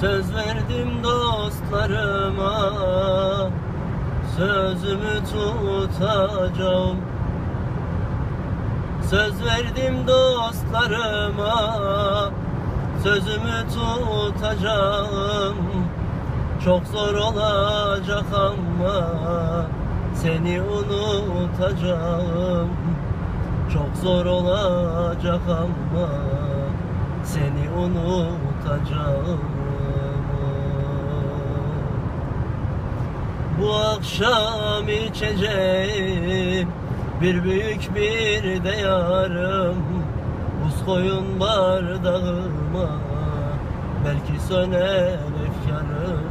Söz verdim dostlarıma Sözümü tutacağım. Söz verdim dostlarıma Sözümü tutacağım. Çok zor olacak ama Seni unutacağım. Çok zor olacak ama Seni unutacağım Bu akşam içeceğim. Bir büyük bir de yarım Buz koyun bardağıma Belki söner efkarım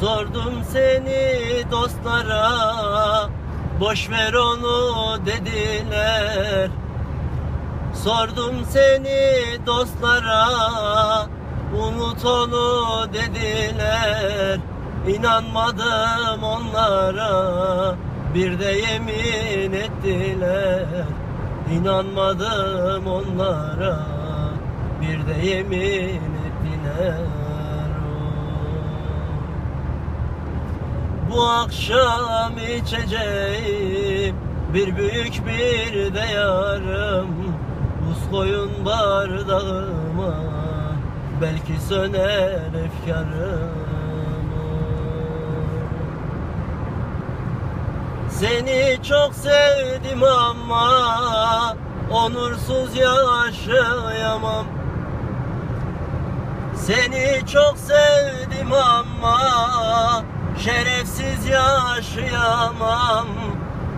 Sordum seni dostlara Boş ver onu dediler. Sordum seni dostlara Onu dediler. İnanmadım onlara. Bir de yemin ettiler. İnanmadım onlara. Bir de yemin ettiler. Bu akşam içeceğim Bir büyük bir de yarım. Buz koyun bardağıma Belki söner efkarım Seni çok sevdim ama Onursuz yaşayamam. Seni çok sevdim ama Şerefsiz yaşayamam.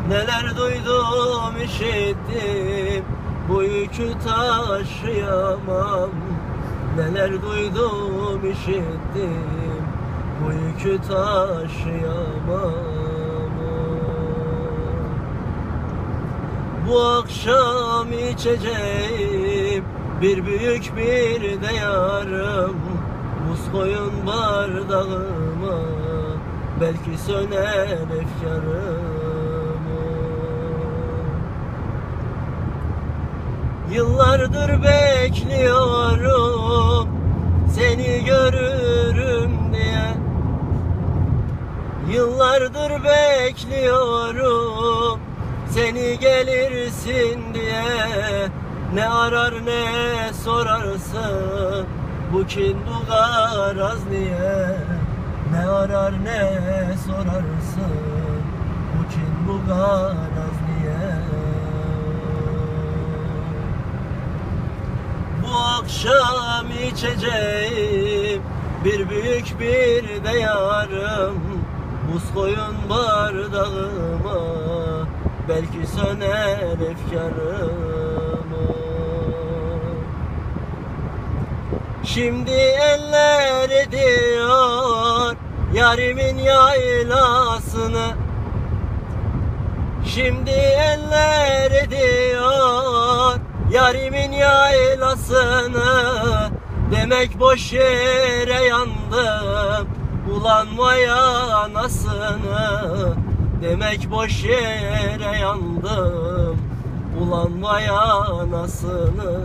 Neler duydum işittim Bu yükü taşıyamam Neler duydum işittim. Bu yükü taşıyamam. Bu akşam içeceğim. Bir büyük bir de yarım. Buz koyun bardağıma. Belki söner efkarım Yıllardır bekliyorum Seni görürüm diye. Yıllardır bekliyorum Seni gelirsin diye. Ne arar ne sorarsın Bu kin bu garaz niye Ne arar ne sorarsın Bu kin bu garaz niye Bu akşam içeceğim Bir büyük bir de yarım. Buz koyun bardağıma Belki söner efkarım Şimdi eller ediyor Yarimin yaylasını. Şimdi eller ediyor Yarimin yaylasını Demek boş yere yandım. Ulan vay anasını Demek boş yere yandım. Ulan vay anasını.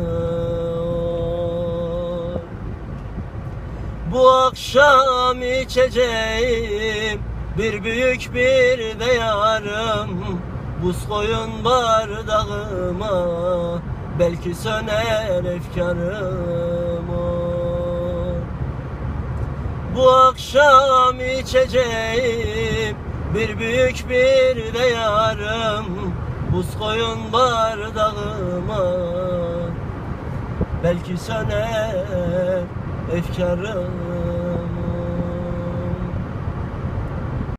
Bu akşam içeceğim Bir büyük bir de yarım. Buz koyun bardağıma Belki söner efkarım Bu akşam içeceğim Bir büyük bir de yarım. Buz koyun bardağıma Belki söner efkarım